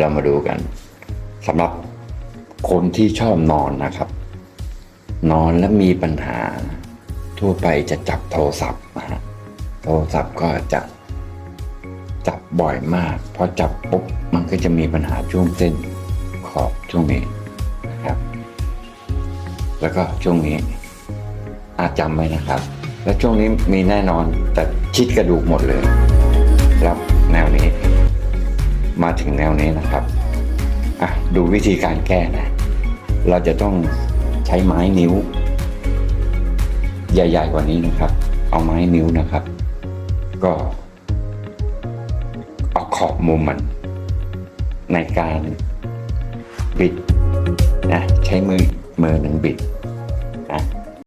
เรามาดูกันสำหรับคนที่ชอบนอนนะครับ นอนแล้วมีปัญหา ทั่วไปจะจับโทรศัพท์นะฮะโทรศัพท์ก็จะจับบ่อยมากพอจับปุ๊บมันก็จะมีปัญหาช่วงเส้นขอบช่วงนี้นะครับ แล้วก็ช่วงนี้อาจจำไว้นะครับ แล้วช่วงนี้มีแน่นอนแต่ชิดกระดูกหมดเลย มาถึงแนวนี้นะครับอะดูวิธีการแก้นะ เราจะต้องใช้ไม้นิ้ว ใหญ่ ๆ กว่านี้นะครับ เอาไม้นิ้วนะครับ ก็เอาขอบมุมมัน ในการบิดนะใช้มือมือหนึ่งบิด